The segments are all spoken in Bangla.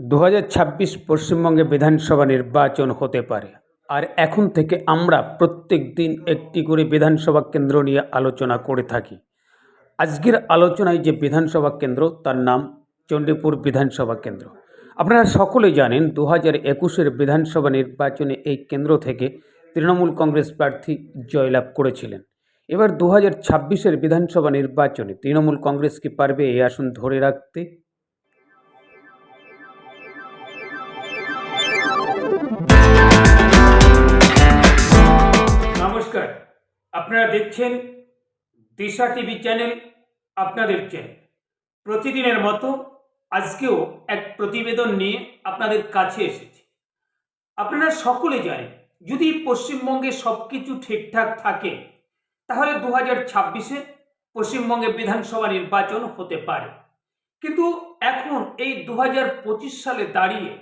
দু হাজার ছাব্বিশ পশ্চিমবঙ্গে বিধানসভা নির্বাচন হতে পারে। আর এখন থেকে আমরা প্রত্যেক দিন একটি করে বিধানসভা কেন্দ্র নিয়ে আলোচনা করে থাকি। আজকের আলোচনায় যে বিধানসভা কেন্দ্র, তার নাম চণ্ডীপুর বিধানসভা কেন্দ্র। আপনারা সকলেই জানেন, দু হাজার একুশের বিধানসভা নির্বাচনে এই কেন্দ্র থেকে তৃণমূল কংগ্রেস প্রার্থী জয়লাভ করেছিলেন। এবার দু হাজার বিধানসভা নির্বাচনে তৃণমূল কংগ্রেস কি পারবে, এই আসন ধরে রাখতে আপনারা দেখছেন দিশা টিভি চ্যানেল আপনাদের চ্যানেল প্রতিদিনের মতো আজকেও এক প্রতিবেদন নিয়ে আপনাদের কাছে এসেছি। আপনারা সকলে জানেন, যদি পশ্চিমবঙ্গে সব কিছু ঠিকঠাক থাকে, তাহলে দু হাজার ছাব্বিশে পশ্চিমবঙ্গে বিধানসভা নির্বাচন হতে পারে। কিন্তু এখন এই দু হাজার পঁচিশ সালে দাঁড়িয়ে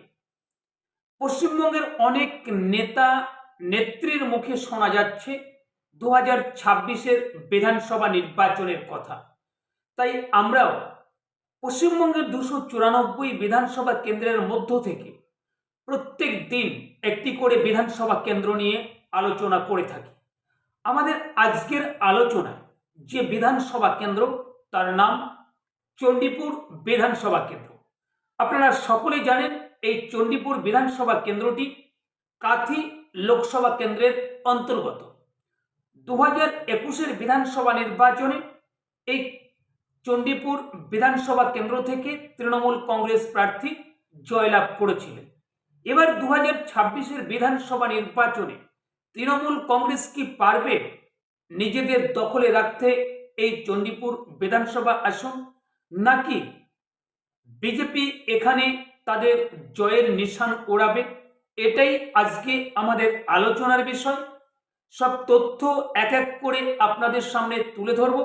পশ্চিমবঙ্গের অনেক নেতা, নেত্রীর মুখে শোনা যাচ্ছে দু হাজার ছাব্বিশের বিধানসভা নির্বাচনের কথা। তাই আমরাও পশ্চিমবঙ্গের দুশো চুরানব্বই বিধানসভা কেন্দ্রের মধ্য থেকে প্রত্যেক দিন একটি করে বিধানসভা কেন্দ্র নিয়ে আলোচনা করে থাকি। আমাদের আজকের আলোচনায় যে বিধানসভা কেন্দ্র, তার নাম চণ্ডীপুর বিধানসভা কেন্দ্র। আপনারা সকলেই জানেন এই চণ্ডীপুর বিধানসভা কেন্দ্রটি কাথি লোকসভা কেন্দ্রের অন্তর্গত। দু হাজার একুশের বিধানসভা নির্বাচনে এই চণ্ডীপুর বিধানসভা কেন্দ্র থেকে তৃণমূল কংগ্রেস প্রার্থী জয়লাভ করেছিলেন। এবার দু হাজার ছাব্বিশের বিধানসভা নির্বাচনে তৃণমূল কংগ্রেস কি পারবে নিজেদের দখলে রাখতে এই চণ্ডীপুর বিধানসভা আসন, নাকি বিজেপি এখানে তাদের জয়ের নিশান ওড়াবে? এটাই আজকে আমাদের আলোচনার বিষয়। সব তথ্য এক এক করে আপনাদের সামনে তুলে ধরব।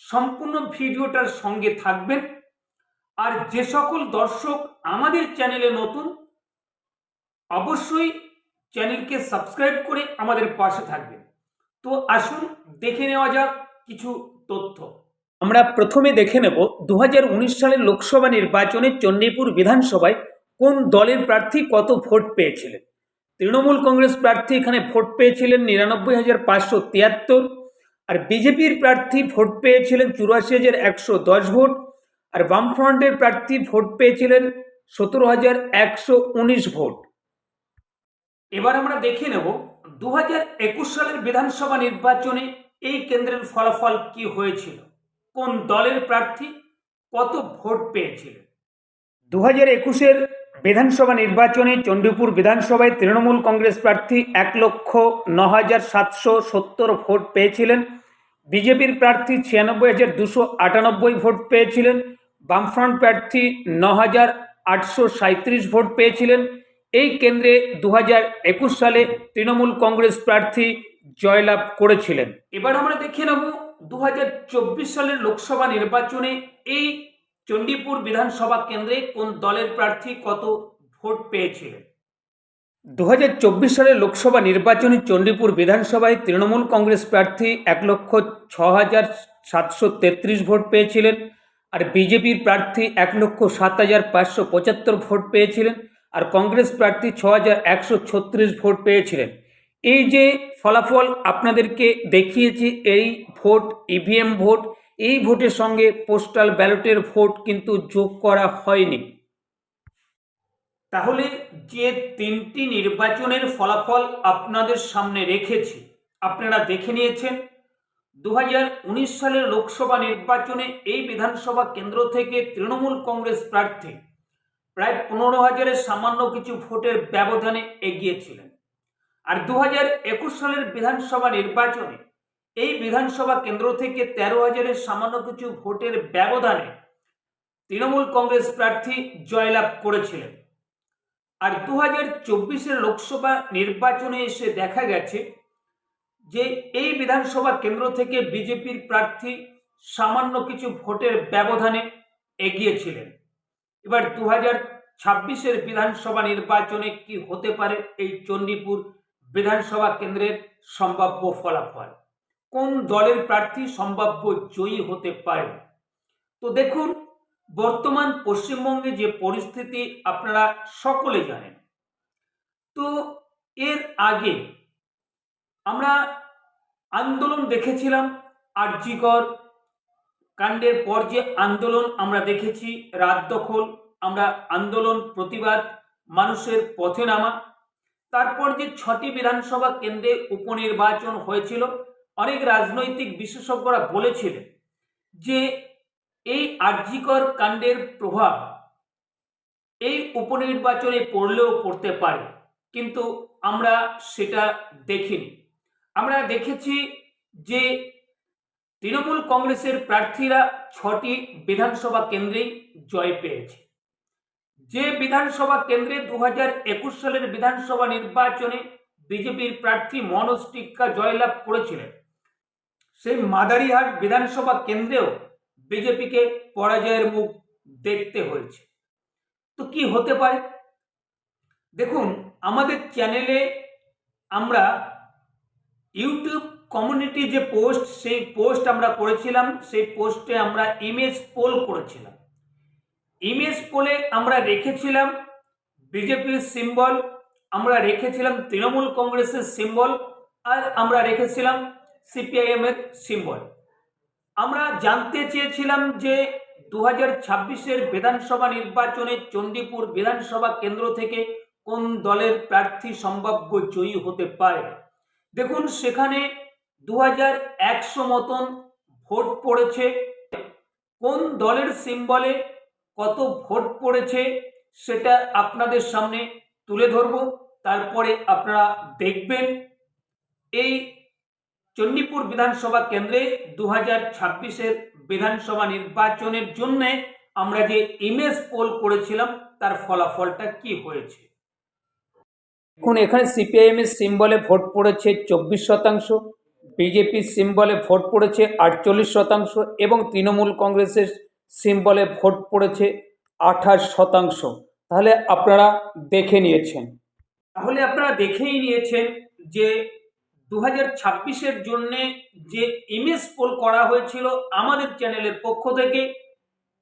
সম্পূর্ণ ভিডিওটার সঙ্গে থাকবেন। আর যে সকল দর্শক আমাদের চ্যানেলে নতুন, অবশ্যই চ্যানেলকে সাবস্ক্রাইব করে আমাদের পাশে থাকবেন। তো আসুন, দেখে নেওয়া যাক কিছু তথ্য। আমরা প্রথমে দেখে নেব দু হাজার উনিশ সালের লোকসভা নির্বাচনে চণ্ডীপুর বিধানসভায় কোন দলের প্রার্থী কত ভোট পেয়েছিলেন? তৃণমূল কংগ্রেস প্রার্থী এখানে ভোট পেয়েছিলেন নিরানব্বই হাজার পাঁচশো তিয়াত্তর, আর বিজেপির প্রার্থী ভোট পেয়েছিলেন চুরাশি হাজার একশো দশ ভোট, আর বামফ্রন্টের প্রার্থী ভোট পেয়েছিলেন সতেরো হাজার একশো উনিশ ভোট। এবার আমরা দেখে নেব দু হাজার একুশ সালের বিধানসভা নির্বাচনে এই কেন্দ্রের ফলাফল কি হয়েছিল, কোন দলের প্রার্থী কত ভোট পেয়েছিলেন? দু হাজার একুশের বিধানসভা নির্বাচনে চণ্ডীপুর বিধানসভায় তৃণমূল কংগ্রেস প্রার্থী এক লক্ষ ন হাজার সাতশো সত্তর ভোট পেয়েছিলেন। বিজেপির প্রার্থী ছিয়ানব্বই হাজার দুশো আটানব্বই ভোট পেয়েছিলেন। বামফ্রন্ট প্রার্থী ন হাজার আটশো সাঁত্রিশ ভোট পেয়েছিলেন। এই কেন্দ্রে দু একুশ সালে তৃণমূল কংগ্রেস প্রার্থী জয়লাভ করেছিলেন। এবার আমরা দেখে নেব দু হাজার চব্বিশ সালের লোকসভা নির্বাচনে এই চণ্ডীপুর বিধানসভা কেন্দ্রে কোন দলের প্রার্থী কত ভোট পেয়েছিলেন? দু হাজার চব্বিশ সালের লোকসভা নির্বাচনে চণ্ডীপুর বিধানসভায় তৃণমূল কংগ্রেস প্রার্থী এক লক্ষ ছ হাজার সাতশো তেত্রিশ ভোট পেয়েছিলেন আর বিজেপির প্রার্থী এক লক্ষ সাত হাজার পাঁচশো পঁচাত্তর ভোট পেয়েছিলেন আর কংগ্রেস প্রার্থী ছ হাজার একশো ছত্রিশ ভোট পেয়েছিলেন। এই যে ফলাফল আপনাদেরকে দেখিয়েছি, এই ভোট ইভিএম ভোট এই ভোটের সঙ্গে পোস্টাল ব্যালটের ভোট কিন্তু যোগ করা হয়নি। তাহলে যে তিনটি নির্বাচনের ফলাফল আপনাদের সামনে রেখেছি, আপনারা দেখে নিয়েছেন। দু হাজার উনিশ সালের লোকসভা নির্বাচনে এই বিধানসভা কেন্দ্র থেকে তৃণমূল কংগ্রেস প্রার্থী প্রায় পনেরো হাজারের সামান্য কিছু ভোটের ব্যবধানে এগিয়েছিলেন আর দু সালের বিধানসভা নির্বাচনে এই বিধানসভা কেন্দ্র থেকে তেরো হাজারের সামান্য কিছু ভোটের ব্যবধানে তৃণমূল কংগ্রেস প্রার্থী জয়লাভ করেছিলেন। আর দু হাজার চব্বিশের লোকসভা নির্বাচনে এসে দেখা গেছে যে এই বিধানসভা কেন্দ্র থেকে বিজেপির প্রার্থী সামান্য কিছু ভোটের ব্যবধানে এগিয়েছিলেন। এবার দু হাজার ছাব্বিশের বিধানসভা নির্বাচনে কি হতে পারে এই চণ্ডীপুর বিধানসভা কেন্দ্রের সম্ভাব্য ফলাফল? কোন দলের প্রার্থী সম্ভাব্য জয়ী হতে পারে? তো দেখুন, বর্তমান পশ্চিমবঙ্গে যে পরিস্থিতি আপনারা সকলে জানেন। তো এর আগে আমরা আন্দোলন দেখেছিলাম, আরজিকর কাণ্ডের পর যে আন্দোলন আমরা দেখেছি, রাত দখল, আমরা আন্দোলন, প্রতিবাদ, মানুষের পথে নামা, তারপর যে ছটি বিধানসভা কেন্দ্রে উপনির্বাচন হয়েছিল অনেক রাজনৈতিক বিশেষজ্ঞরা বলেছিলেন যে এই আর্যিকর কাণ্ডের প্রভাব এই উপনির্বাচনে পড়লেও পড়তে পারে, কিন্তু আমরা সেটা দেখিনি। আমরা দেখেছি যে তৃণমূল কংগ্রেসের প্রার্থীরা ছটি বিধানসভা কেন্দ্রেই জয় পেয়েছে। যে বিধানসভা কেন্দ্রে দু একুশ সালের বিধানসভা নির্বাচনে বিজেপির প্রার্থী মনোজ টিক্কা জয়লাভ করেছিলেন সেই মাদারিহাট বিধানসভা কেন্দ্রেও বিজেপিকে পরাজয়ের মুখ দেখতে হয়েছে। তো কি হতে পারে? দেখুন, আমাদের চ্যানেলে আমরা ইউটিউব কমিউনিটি যে পোস্ট, সেই পোস্ট আমরা করেছিলাম, সেই পোস্টে আমরা ইমেজ পোল করেছিলাম। ইমেজ পোলে আমরা রেখেছিলাম বিজেপির সিম্বল, আমরা রেখেছিলাম তৃণমূল কংগ্রেসের সিম্বল, আর আমরা রেখেছিলাম সিপিআইএমের সিম্বল আমরা জানতে চেয়েছিলাম যে দু হাজার ছাব্বিশের বিধানসভা নির্বাচনে চণ্ডীপুর বিধানসভা কেন্দ্র থেকে কোন দলের প্রার্থী সম্ভাব্য জয়ী হতে পারে? দেখুন, সেখানে দু হাজার একশো মতন ভোট পড়েছে। কোন দলের সিম্বলে কত ভোট পড়েছে সেটা আপনাদের সামনে তুলে ধরব। তারপরে আপনারা দেখবেন। এই চণ্ডীপুর বিধানসভা কেন্দ্রে দু হাজার ছাব্বিশের বিধানসভা নির্বাচনের জন্যে আমরা যে ইমেজ পোল করেছিলাম, তার ফলাফলটা কি হয়েছে? এখন এখানে সিপিআইএম এর সিম্বলে ভোট পড়েছে চব্বিশ শতাংশ বিজেপির সিম্বলে ভোট পড়েছে আটচল্লিশ শতাংশ এবং তৃণমূল কংগ্রেসের সিম্বলে ভোট পড়েছে আঠাশ শতাংশ। তাহলে আপনারা দেখে নিয়েছেন। তাহলে আপনারা দেখেই নিয়েছেন যে দু হাজার ছাব্বিশের জন্যে যে ইমেজ পোল করা হয়েছিল আমাদের চ্যানেলের পক্ষ থেকে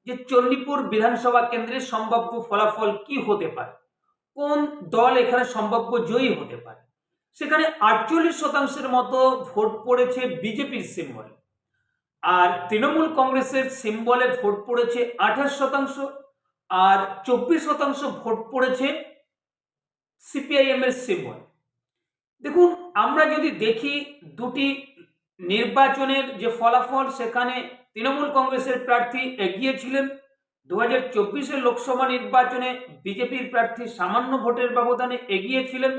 যে চণ্ডীপুর বিধানসভা কেন্দ্রের সম্ভাব্য ফলাফল কি হতে পারে? কোন দল এখানে সম্ভাব্য জয়ী হতে পারে? সেখানে আটচল্লিশ শতাংশের মতো ভোট পড়েছে বিজেপির সিম্বলে। আর তৃণমূল কংগ্রেসের সিম্বলে ভোট পড়েছে আঠাশ শতাংশ, আর চব্বিশ শতাংশ ভোট পড়েছে সিপিআইএম এর সিম্বল। দেখুন আমরা যদি দেখি দুটি নির্বাচনের যে ফলাফল, সেখানে তৃণমূল কংগ্রেসের প্রার্থী এগিয়ে ছিলেন। দু হাজার চব্বিশের লোকসভা নির্বাচনে বিজেপির প্রার্থী সামান্য ভোটের ব্যবধানে এগিয়েছিলেন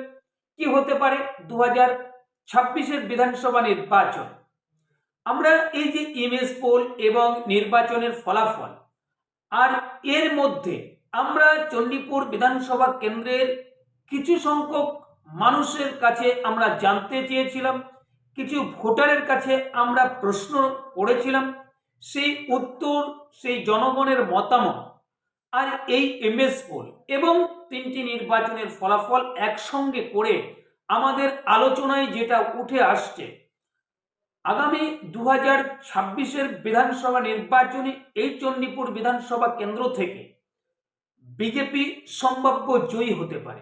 কি হতে পারে দু হাজার ছাব্বিশের বিধানসভা নির্বাচন? আমরা এই যে ইমেজ পোল এবং নির্বাচনের ফলাফল, আর এর মধ্যে আমরা চণ্ডীপুর বিধানসভা কেন্দ্রের কিছু সংখ্যক মানুষের কাছে আমরা জানতে চেয়েছিলাম, কিছু ভোটারের কাছে আমরা প্রশ্ন করেছিলাম, সেই উত্তর, সেই জনগণের মতামত আর এই এমএস পোল এবং তিনটি নির্বাচনের ফলাফল একসঙ্গে করে আমাদের আলোচনায় যেটা উঠে আসছে, আগামী দু হাজার ছাব্বিশের বিধানসভা নির্বাচনে এই চণ্ডীপুর বিধানসভা কেন্দ্র থেকে বিজেপি সম্ভাব্য জয়ী হতে পারে।